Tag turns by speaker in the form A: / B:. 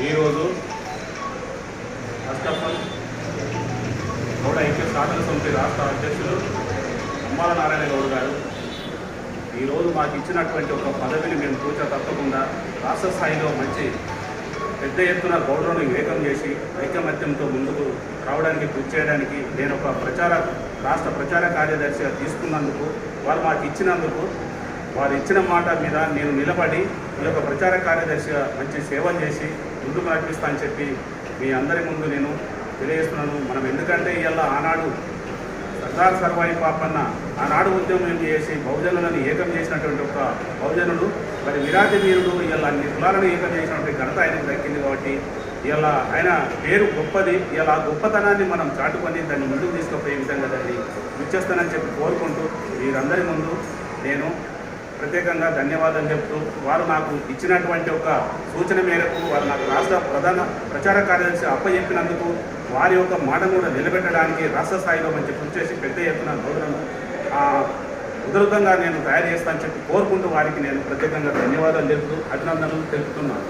A: ఈరోజు first of all Gowda ఐక్య సాధన సమితి రాష్ట్ర అధ్యక్షులు అమ్మాల నారాయణ గౌడ్ గారు ఈరోజు మాకు ఇచ్చినటువంటి ఒక పదవిని మేము కూర్చో తప్పకుండా రాష్ట్ర స్థాయిలో మంచి పెద్ద ఎత్తున గౌడలను వివేకం చేసి ఐకమత్యంతో ముందుకు రావడానికి కృషి చేయడానికి నేను ఒక ప్రచార రాష్ట్ర ప్రచార కార్యదర్శిగా తీసుకున్నందుకు వాళ్ళు మాకు ఇచ్చినందుకు వారు ఇచ్చిన మాట మీద నేను నిలబడి ఈ యొక్క ప్రచార కార్యదర్శిగా మంచి సేవలు చేసి ముందుకు నడిపిస్తా అని చెప్పి మీ అందరి ముందు నేను తెలియజేస్తున్నాను. మనం ఎందుకంటే ఇవాళ ఆనాడు సర్దార్ సర్వాయి పాపన్న ఆనాడు ఉద్యమం చేసి బహుజనులను ఏకం చేసినటువంటి ఒక బహుజనుడు మరి విరాటి వీరుడు ఇలా అన్ని కులాలను ఏకం చేసినటువంటి ఘనత ఆయనకు దక్కింది కాబట్టి ఇలా ఆయన పేరు గొప్పది. ఇలా గొప్పతనాన్ని మనం చాటుకొని దాన్ని ముందుకు తీసుకుపోయే విధంగా దాన్ని విచ్చేస్తానని చెప్పి కోరుకుంటూ వీరందరి ముందు నేను ప్రత్యేకంగా ధన్యవాదాలు చెప్తూ వారు నాకు ఇచ్చినటువంటి ఒక సూచన మేరకు వారు నాకు రాష్ట్ర ప్రధాన ప్రచార కార్యదర్శి అప్పచెప్పినందుకు వారి యొక్క మాటను కూడా నిలబెట్టడానికి రాష్ట్ర స్థాయిలో మంచి కృషి చేసి పెద్ద ఎత్తున గౌరవం ఉధృతంగా నేను తయారు చేస్తానని చెప్పి కోరుకుంటూ వారికి నేను ప్రత్యేకంగా ధన్యవాదాలు తెలుపుతూ అభినందనలు తెలుపుతున్నాను.